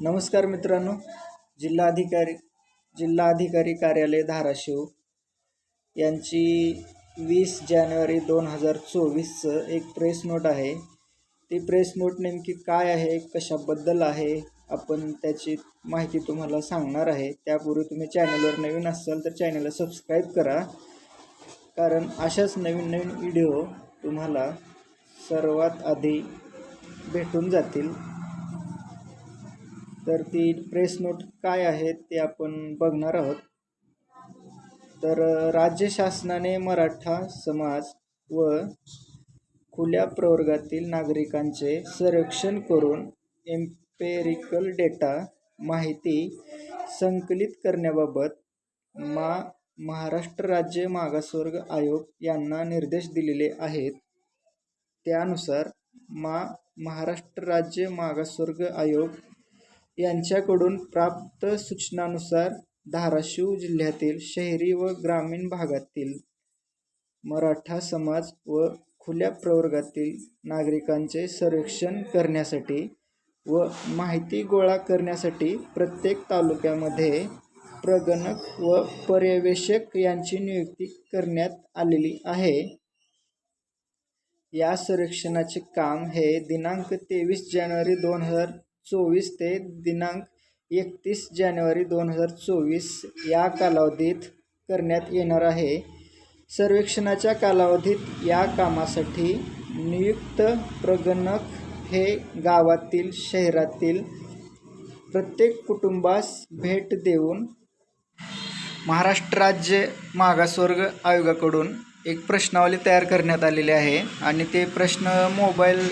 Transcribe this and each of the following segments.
नमस्कार मित्रांनो. जिल्हाधिकारी जिल्हाधिकारी कार्यालय धाराशिव यांची वीस जानेवारी दोन हजार चोवीसचं एक प्रेस नोट आहे. ती प्रेस नोट नेमकी काय आहे कशाबद्दल आहे आपण त्याची माहिती तुम्हाला सांगणार आहे. त्यापूर्वी तुम्ही चॅनलवर नवीन असाल तर चॅनलला सबस्क्राईब करा. कारण अशाच नवीन नवीन व्हिडिओ तुम्हाला सर्वात आधी भेटून जातील. तर ती प्रेस नोट काय आहे ते आपण बघणार आहोत. तर राज्य शासनाने मराठा समाज व खुल्या प्रवर्गातील नागरिकांचे संरक्षण करून एम्पेरिकल डेटा माहिती संकलित करण्याबाबत मा महाराष्ट्र राज्य मागासवर्ग आयोग यांना निर्देश दिलेले आहेत. त्यानुसार मा महाराष्ट्र राज्य मागासवर्ग आयोग यांच्याकडून प्राप्त सूचनानुसार धाराशिव जिल्ह्यातील शहरी व ग्रामीण भागातील मराठा समाज व खुल्या प्रवर्गातील नागरिकांचे सर्वेक्षण करण्यासाठी व माहिती गोळा करण्यासाठी प्रत्येक तालुक्यामध्ये प्रगणक व पर्यवेक्षक यांची नियुक्ती करण्यात आलेली आहे. या सर्वेक्षणाचे काम हे दिनांक तेवीस जानेवारी दोन हजार चोवीस ते दिनांक एकतीस जानेवारी दोन हजार चोवीस या कालावधीत करण्यात येणार आहे. सर्वेक्षणाच्या कालावधीत या कामासाठी नियुक्त प्रगणक हे गावातील शहरातील प्रत्येक कुटुंबास भेट देऊन महाराष्ट्र राज्य मागासवर्ग आयोगाकडून एक प्रश्नावली तयार करण्यात आलेली आहे आणि ते प्रश्न मोबाईल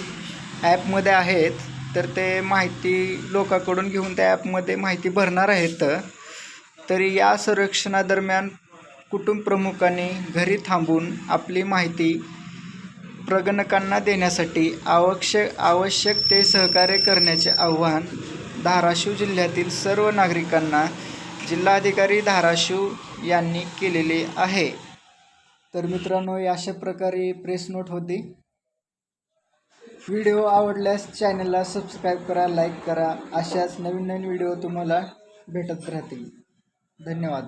ॲपमध्ये आहेत. तर ते माहिती लोकांकडून घेऊन त्या ॲपमध्ये माहिती भरणार आहेत. तरी या सर्वेक्षणादरम्यान कुटुंब प्रमुखांनी घरी थांबून आपली माहिती प्रगणकांना देण्यासाठी आवश्यक आवश्यक ते सहकार्य करण्याचे आव्हान धाराशिव जिल्ह्यातील सर्व नागरिकांना जिल्हाधिकारी धाराशिव यांनी केलेले आहे. तर मित्रांनो अशा प्रकारे प्रेस नोट होती. व्हिडिओ आवडल्यास चॅनलला सबस्क्राईब करा लाईक करा. अशाच नवीन नवीन व्हिडिओ तुम्हाला भेटत राहतील. धन्यवाद.